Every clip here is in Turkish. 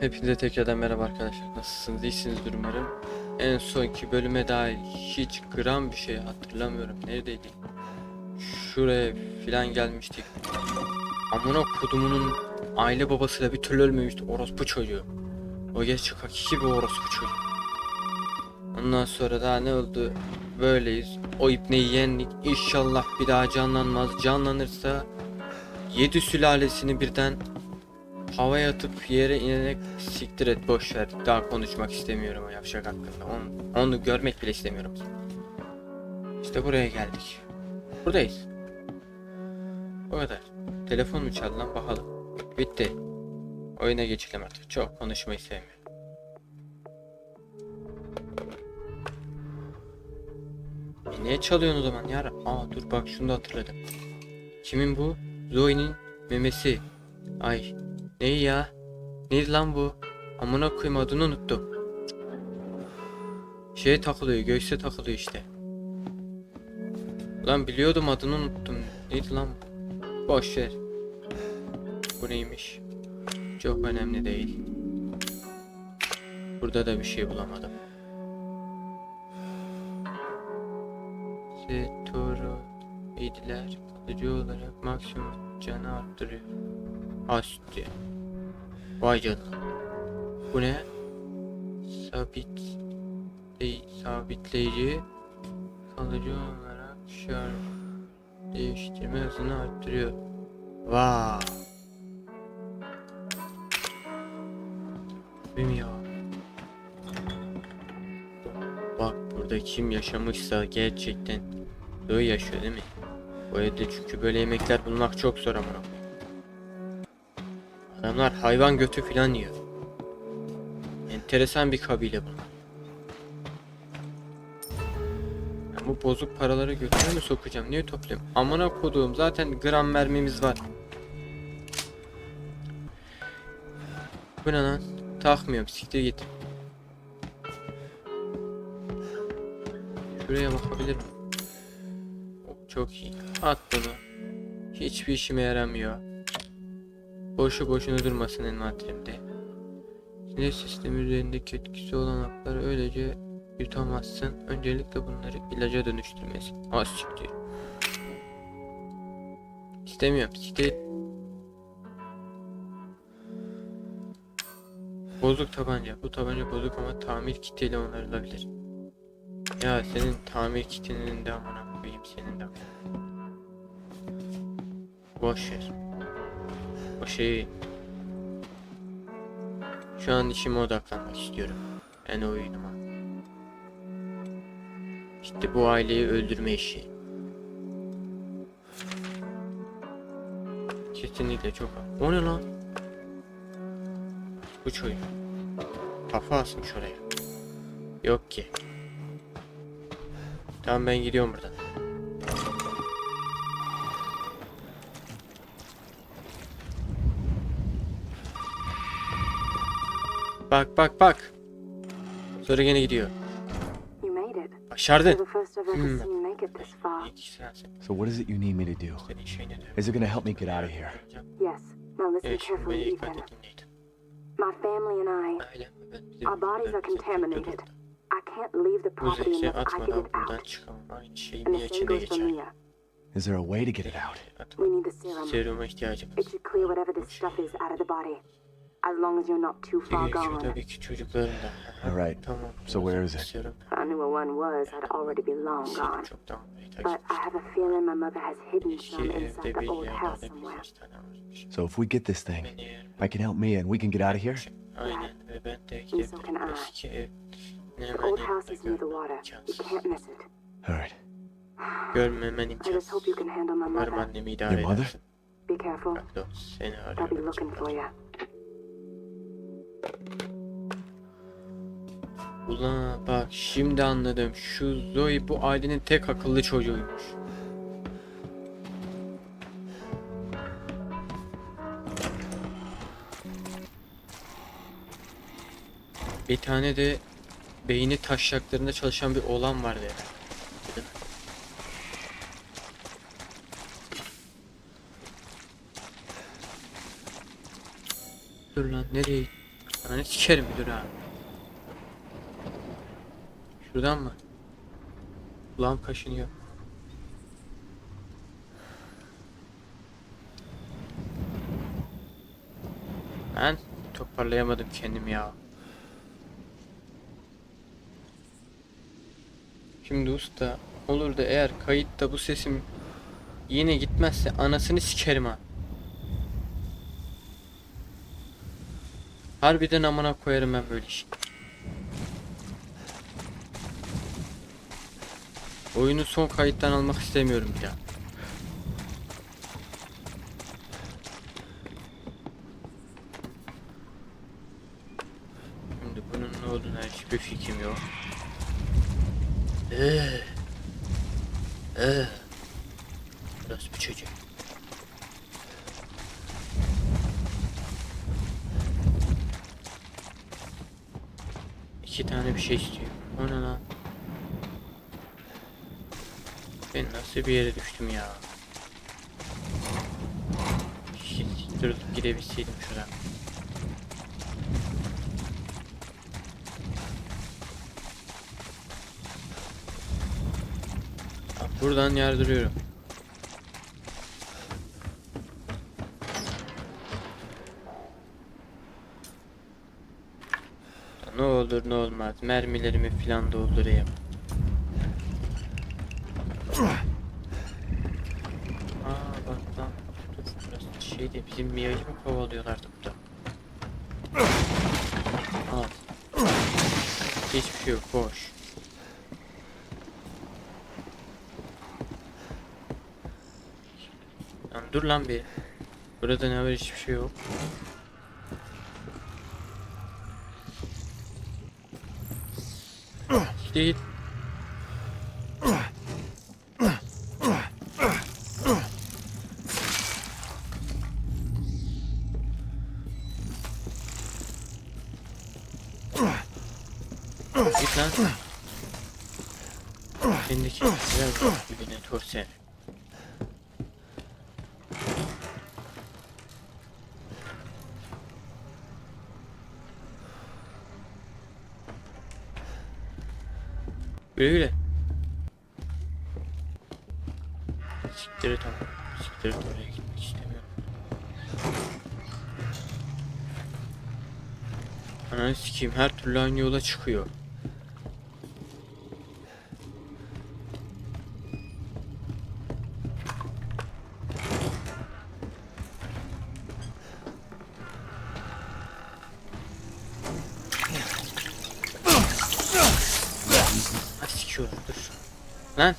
Hepinize tekrardan merhaba arkadaşlar. Nasılsınız? İyisinizdir umarım. En sonki bölüme dair hiç gram bir şey hatırlamıyorum. Neredeydik? Şuraya filan gelmiştik. Amına kodumunun aile babasıyla bir türlü ölmemişti. Orospu çocuğu. O geç hakiki bir orospu çocuğu. Ondan sonra daha ne oldu? Böyleyiz. O ipneyi yendik. İnşallah bir daha canlanmaz. Canlanırsa yedi sülalesini birden havaya atıp yere inerek siktir et boş ver. Daha konuşmak istemiyorum o yavşak hakkında. Onu, onu görmek bile istemiyorum. İşte buraya geldik. Buradayız. O kadar. Telefon mu çaldı lan bakalım. Bitti. Oyuna geçelim artık. Çok konuşmayı sevmiyorum. E niye çalıyorsun o zaman ya? Aa dur bak şunu da hatırladım. Kimin bu? Zoe'nin memesi. Ay ne ya? Neydi lan bu? Amına koyayım adını unuttum. Şeye takılıyor, göğse takılıyor işte. Lan biliyordum adını unuttum. Neydi lan bu? Boş ver. Bu neymiş? Çok önemli değil. Burada da bir şey bulamadım. Setoro idiler kalıcı olarak maksimum canı arttırıyor. Asti. Vay canına. Bu ne? Sabit sabitleyici kalıcı olarak şarj değiştirme hızını arttırıyor. Vay. Bilmiyorum ya. Bak burada kim yaşamışsa gerçekten böyle yaşıyor değil mi? Bu evde çünkü böyle yemekler bulmak çok zor ama. Adamlar hayvan götü filan yiyor. Enteresan bir kabile bunlar. Ben bu bozuk paraları götüne mi sokacağım? Niye topluyorum? Amına koduğum zaten gram mermimiz var. Bu ne lan? Takmıyorum siktir git. Şuraya bakabilir Çok iyi. At bunu. Hiçbir işime yaramıyor. Boşu boşuna durmasın envanterimde. Sinir sistemi üzerindeki etkisi olan hapları öylece yutamazsın. Öncelikle bunları ilaca dönüştürmesi. Az çıktı. İstemiyorum. Siktir. Bozuk tabanca. Bu tabanca bozuk ama tamir kitiyle onarılabilir. Ya senin tamir kitinin de amına koyayım senin de. Boş ver. O şeyi şu an işime odaklanmak istiyorum. En oyunuma. İşte bu aileyi öldürme işi. Kesinlikle çok O ne lan? Bu çocuk. Kafa asmış oraya. Yok ki. Tamam ben gidiyorum buradan. Bak bak bak. Sonra gene gidiyor. You made it. You're Başardın. the first I've Hmm. make it this far. İyi ki sensin. So what is it you need me to do? Senin şeyine de. Is it gonna help me get out of here? Yes. Now listen Evet şimdi carefully, beni Ethan. My family and I, Ailem ve ben bizim our bodies are contaminated. I can't leave the Bu property zehri unless I get atmadan it out. çıkamam. Aynı şey And Mia the için same goes for geçer. Mia. Is there a way to get it out? We need the serum. Seruma ihtiyacım var. It should clear whatever this stuff is out of the body. As long as you're not too far Ee, gone. Şuradaki. Alright. So where is it? If I knew where one was, I'd already be long gone. But I have a feeling my mother has hidden some inside the old house somewhere. birkaç tane varmış. So if we get this thing, I can help me and we can get out of here? Aynen ve ben de And so can. I. Eski ev. Ne The hemen old house is near the water. You can't miss it. Alright. Görmemen I just hope you can handle my Umarım mother. annemi idare Your mother? edersin. Be careful. Bak dost seni I'll be looking for you. Ulan bak şimdi anladım. Şu Zoe bu ailenin tek akıllı çocuğuymuş. Bir tane de beyni taşaklarında çalışan bir oğlan vardı herhalde. Dur lan nereye? Ananı sikerim dur ha. Şuradan mı? Kulağım kaşınıyor. Ben toparlayamadım kendimi ya. Şimdi usta olur da eğer kayıtta bu sesim yine gitmezse anasını sikerim ha. Harbiden amına koyarım ben böyle işi. Oyunu son kayıttan almak istemiyorum daha. Şimdi bunun ne olduğuna hiçbir fikrim yok. Eee. Eee. Burası bir çocuk. İki tane bir şey istiyor. O ne lan? Ben nasıl bir yere düştüm ya? Shit, dur gidebilseydim şuradan. Buradan yardırıyorum. Ne olur ne olmaz mermilerimi filan doldurayım. Aa bak lan. Dur burası şeyde bizim Mia'yı mı kovalıyorlardı burada? Al. Hiçbir şey yok boş. Lan dur lan bir. Burada ne var hiçbir şey yok. İşte git. Lan. Kendiki biraz dibine torse. Güle güle. Siktir et ama. Siktir et oraya gitmek istemiyorum. Ananı sikeyim her türlü aynı yola çıkıyor. Sikiyorum dur. Lan.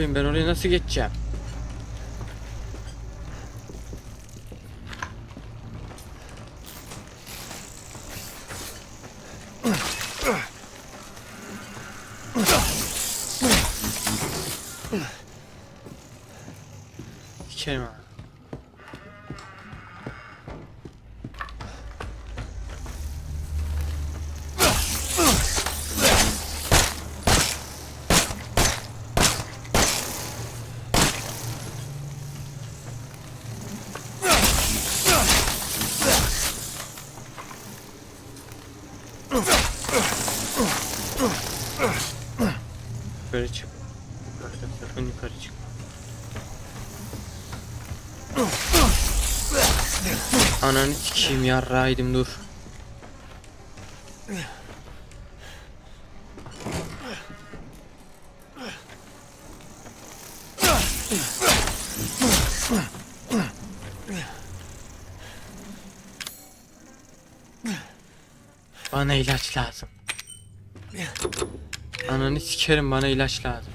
Koyayım ben oraya nasıl geçeceğim? Yukarı çık. Sakın yukarı çık. Ananı sikeyim yarrağıydım dur. Bana ilaç lazım. Ananı sikerim bana ilaç lazım.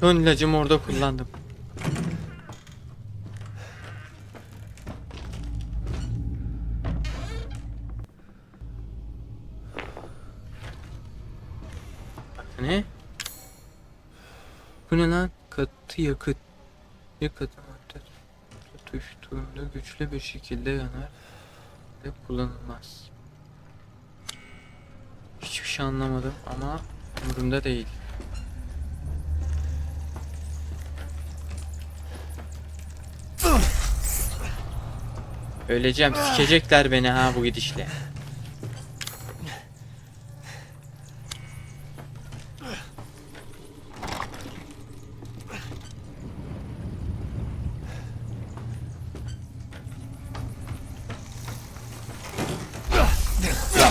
Son ilacımı orada kullandım. Ne? Bu ne lan? Katı yakıt. Yakıt madde tutuştuğunda güçlü bir şekilde yanar ve kullanılmaz. Şey anlamadım ama umurumda değil. Öleceğim. Sikecekler beni ha bu gidişle.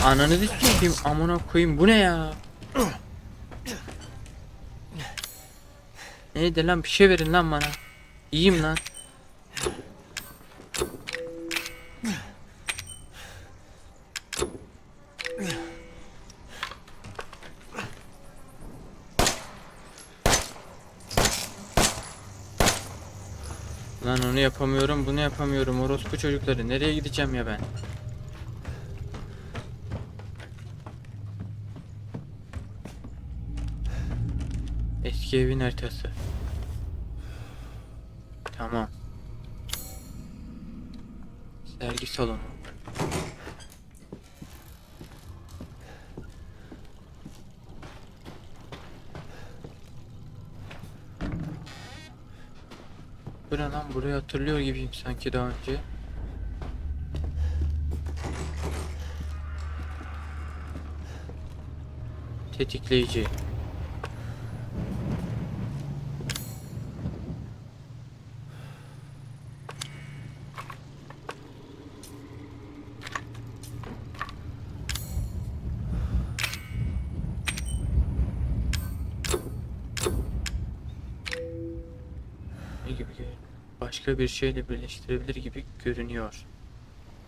Ananı sikeyim amına koyayım bu ne ya? Neydi lan bir şey verin lan bana. İyiyim lan. Lan onu yapamıyorum, bunu yapamıyorum. Orospu çocukları nereye gideceğim ya ben? Eski evin haritası. Tamam. Sergi salonu. Bu ne lan? Burayı hatırlıyor gibiyim sanki daha önce. Tetikleyici. Ne gibi gö- başka bir şeyle birleştirebilir gibi görünüyor.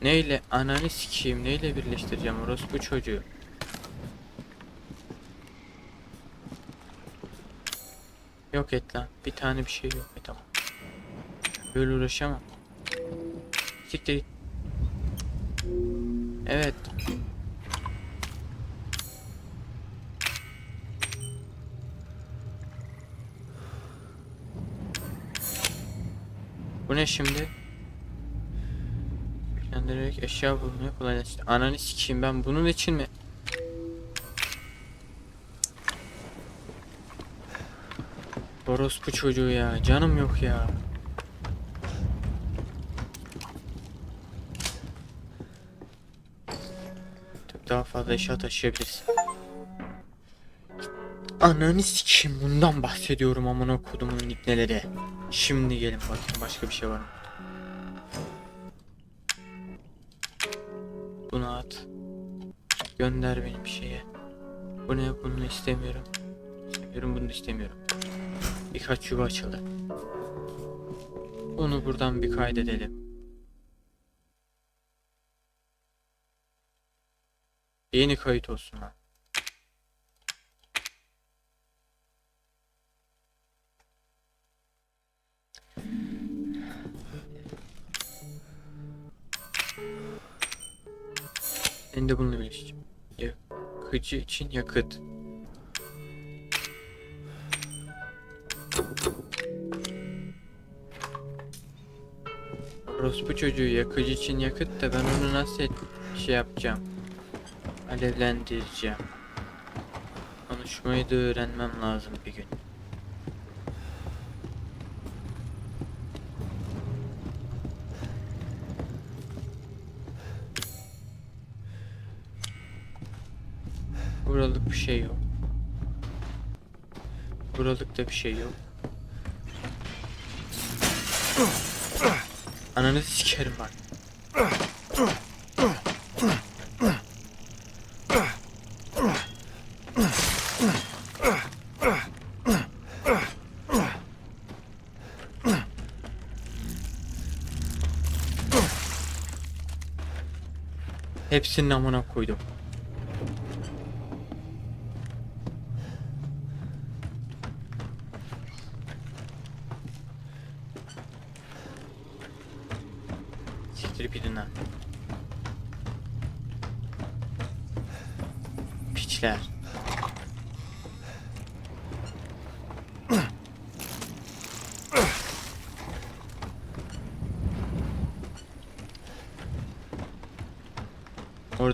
Neyle ananı sikeyim neyle birleştireceğim orospu çocuğu. Yok et lan bir tane bir şey yok et tamam. Böyle uğraşamam. Siktir git. Evet. Bu ne şimdi? Planlayarak eşya bulmayı kolaylaştır. Ananı sikeyim ben bunun için mi? Orospu çocuğu ya. Canım yok ya. Daha fazla eşya taşıyabilirsin. Ananı sikeyim bundan bahsediyorum amına kodumun nikneleri. Şimdi gelin bakayım başka bir şey var mı? Bunu at. Gönder benim şeye. Bu ne? Bunu istemiyorum. İstemiyorum bunu istemiyorum. Birkaç yuva açıldı. Bunu buradan bir kaydedelim. Yeni kayıt olsun lan. Ben de bununla birleşeceğim. Yakıcı için yakıt. Orospu çocuğu yakıcı için yakıt da ben onu nasıl et- şey yapacağım? Alevlendireceğim. Konuşmayı da öğrenmem lazım bir gün. Buralık bir şey yok. Buralık da bir şey yok. Ananı sikerim bak. Hepsinin amına koydum. Siktirip gidin lan. Piçler.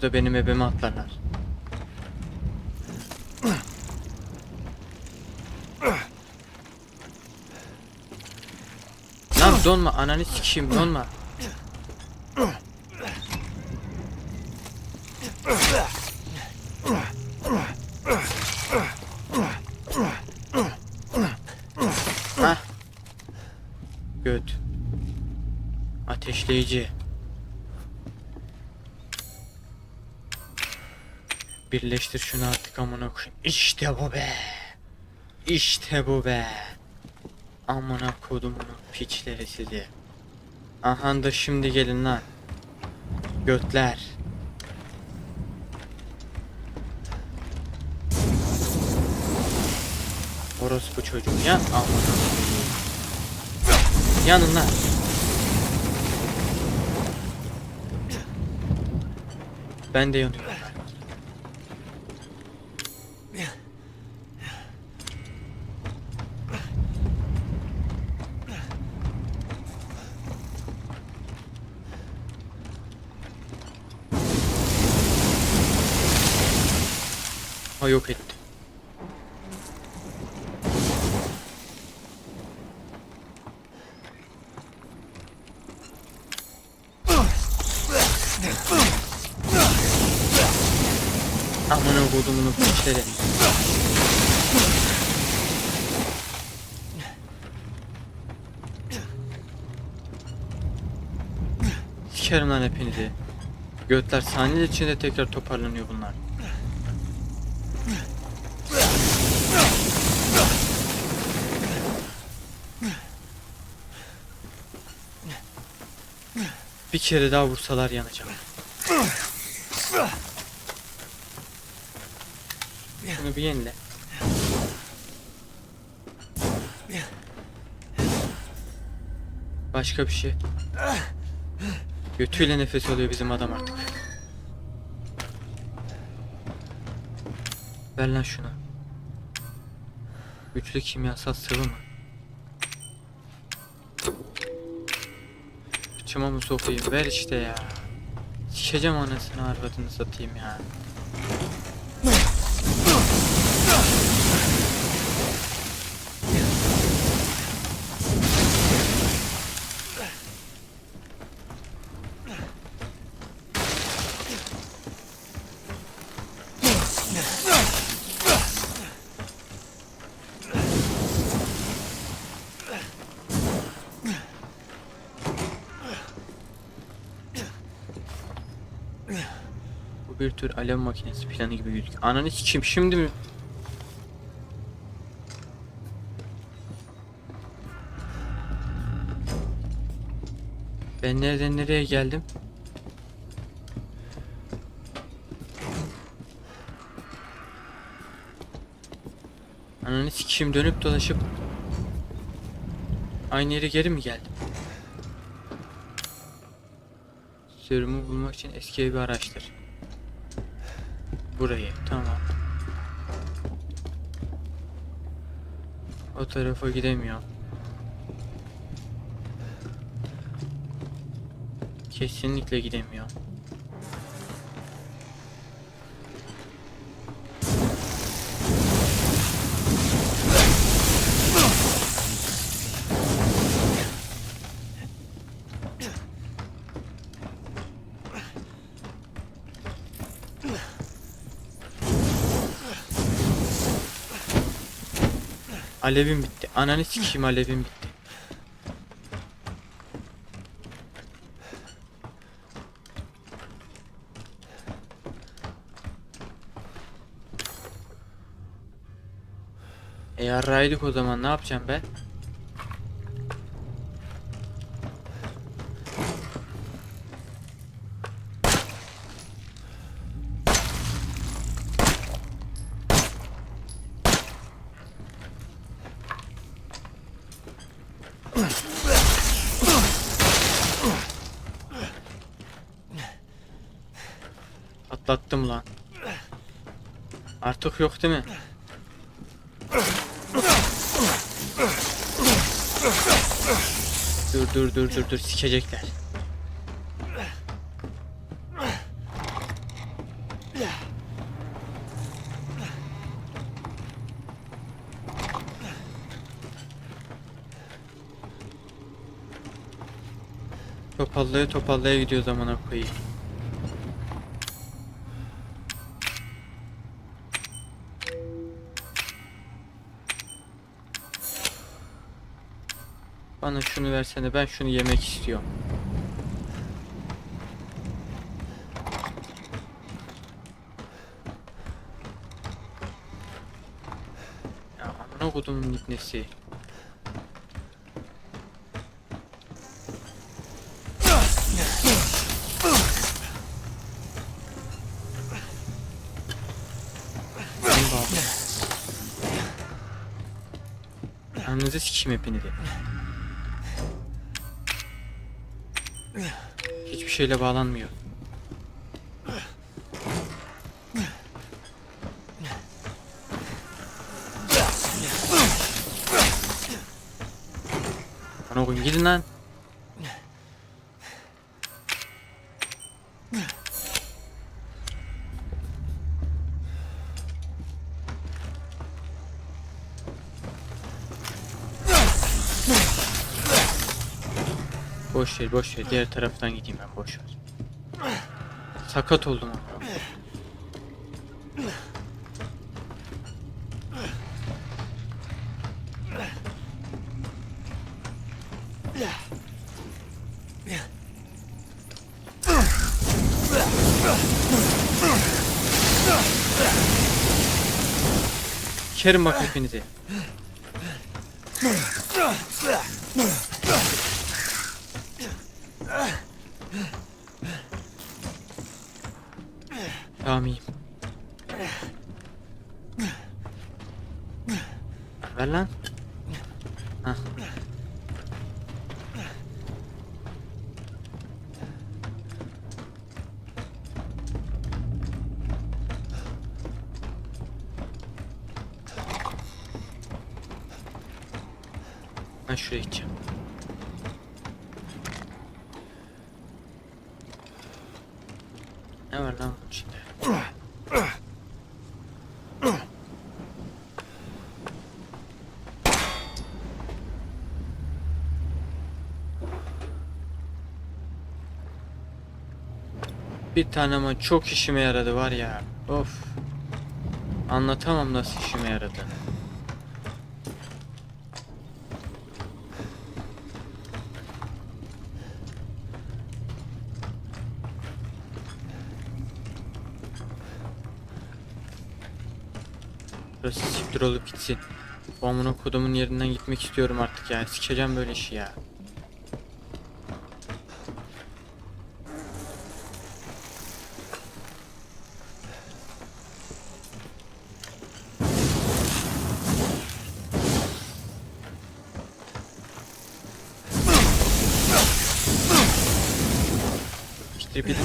Orada benim ebeme atlarlar. Lan donma ananı sikeyim donma. Hah. Göt. Ateşleyici. Birleştir şunu artık amına koyayım. İşte bu be. İşte bu be. Amına kodumun piçleri sizi. Aha da şimdi gelin lan. Götler. Orospu çocuğu ya amına. Yanın lan. Ben de yanıyorum. Ha yok etti. Amına kodumun piçleri. Sikerim lan hepinizi. Götler saniye içinde tekrar toparlanıyor bunlar. Bir kere daha vursalar yanacağım. Bunu bir yenile. Başka bir şey. Götüyle nefes alıyor bizim adam artık. Ver lan şunu. Güçlü kimyasal sıvı mı? Çıma mı sokayım? Ver işte ya. Sikeceğim anasını arvadını satayım ya. Bu bir tür alev makinesi planı gibi gözüküyor. Ananı sikeyim şimdi mi? Ben nereden nereye geldim? Ananı sikeyim dönüp dolaşıp aynı yere geri mi geldim? Serumu bulmak için eski evi araştır. Burayı tamam. O tarafa gidemiyor. Kesinlikle gidemiyor. Alevim bitti. Ananı sikeyim alevim bitti. E yarraydık o zaman ne yapacağım ben? Yok yok değil mi? Dur dur dur dur dur sikecekler. Topallaya topallaya gidiyor zamana koyayım. Bana şunu versene ben şunu yemek istiyorum. Ya amına kodumun babam. Anınızı sikeyim hepinizi. Şeyle bağlanmıyor. Bana koyun gidin lan. Ver boş ver diğer taraftan gideyim ben boş ver. Sakat oldum ama. Kerim bak hepinizi. Tamam iyiyim. Ver lan. Hah. Ben şuraya gideceğim. Ne var lan bunun içinde? Bir tane ama çok işime yaradı var ya. Of. Anlatamam nasıl işime yaradı. Burası siktir olup gitsin. Bu kodumun yerinden gitmek istiyorum artık ya. Sikeceğim böyle işi ya. İşte bir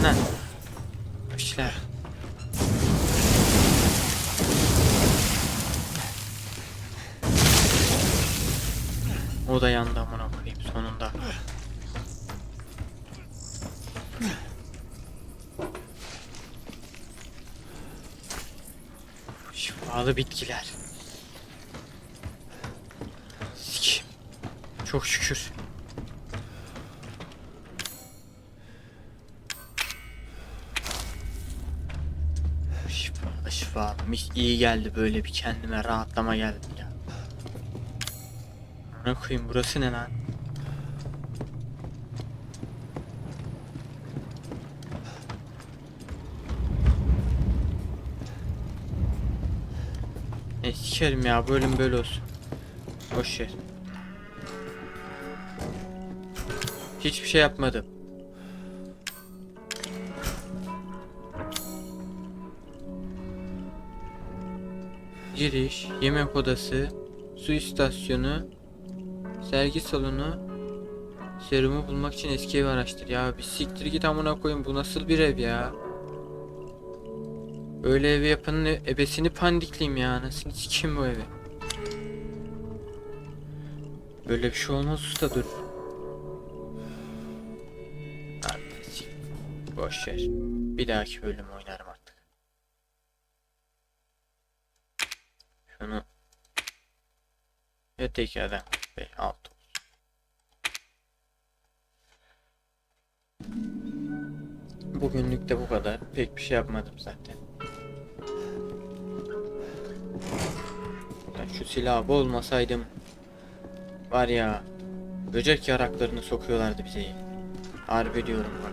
Şifalı bitkiler. Sikim. Çok şükür. Şifa, şifa. İyi geldi böyle bir kendime rahatlama geldi ya. Ne koyayım burası ne lan? Sikerim ya bölüm böyle olsun. Boş ver. Hiçbir şey yapmadım. Giriş, yemek odası, su istasyonu, sergi salonu, serumu bulmak için eski ev araştır. Ya bir siktir git amına koyayım bu nasıl bir ev ya? Böyle evi yapanın e- ebesini pandikliyim ya anasını sikeyim bu evi. Böyle bir şey olmaz usta dur. Sik- Boş ver. Bir dahaki bölüm oynarım artık. Şunu ve tekrardan 5 6 Bugünlük de bu kadar. Pek bir şey yapmadım zaten. Şu silahı bulmasaydım var ya böcek yaraklarını sokuyorlardı bize. Harbi diyorum bak.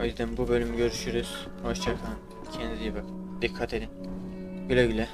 O yüzden bu bölüm görüşürüz. Hoşçakalın. Kendinize iyi bakın. Dikkat edin. Güle güle.